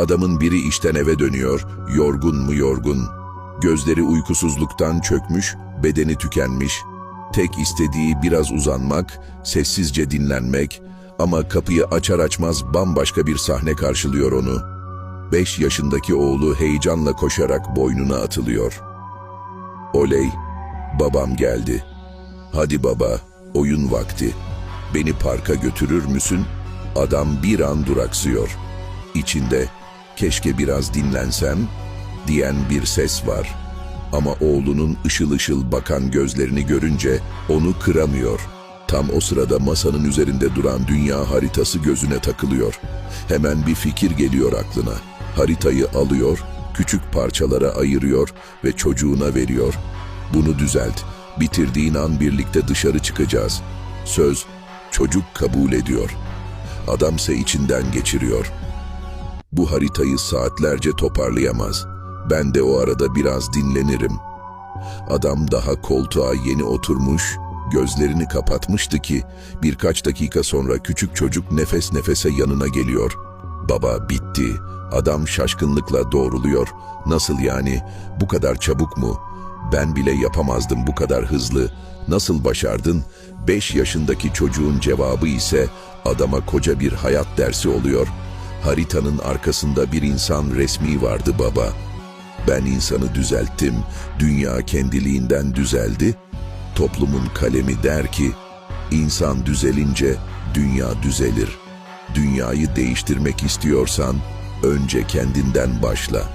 Adamın biri işten eve dönüyor, yorgun mu yorgun. Gözleri uykusuzluktan çökmüş, bedeni tükenmiş. Tek istediği biraz uzanmak, sessizce dinlenmek ama kapıyı açar açmaz bambaşka bir sahne karşılıyor onu. Beş yaşındaki oğlu heyecanla koşarak boynuna atılıyor. Oley, babam geldi. Hadi baba, oyun vakti. Beni parka götürür müsün? Adam bir an duraksıyor. İçinde, keşke biraz dinlensem, diyen bir ses var. Ama oğlunun ışıl ışıl bakan gözlerini görünce onu kıramıyor. Tam o sırada masanın üzerinde duran dünya haritası gözüne takılıyor. Hemen bir fikir geliyor aklına. Haritayı alıyor, küçük parçalara ayırıyor ve çocuğuna veriyor. Bunu düzelt. Bitirdiğin an birlikte dışarı çıkacağız. Söz, çocuk kabul ediyor. Adamse içinden geçiriyor. Bu haritayı saatlerce toparlayamaz. Ben de o arada biraz dinlenirim. Adam daha koltuğa yeni oturmuş, gözlerini kapatmıştı ki birkaç dakika sonra küçük çocuk nefes nefese yanına geliyor. Baba bitti. Adam şaşkınlıkla doğruluyor. Nasıl yani? Bu kadar çabuk mu? Ben bile yapamazdım bu kadar hızlı. Nasıl başardın? Beş yaşındaki çocuğun cevabı ise adama koca bir hayat dersi oluyor. Haritanın arkasında bir insan resmi vardı baba. Ben insanı düzelttim, dünya kendiliğinden düzeldi. Toplumun kalemi der ki, insan düzelince dünya düzelir. Dünyayı değiştirmek istiyorsan önce kendinden başla.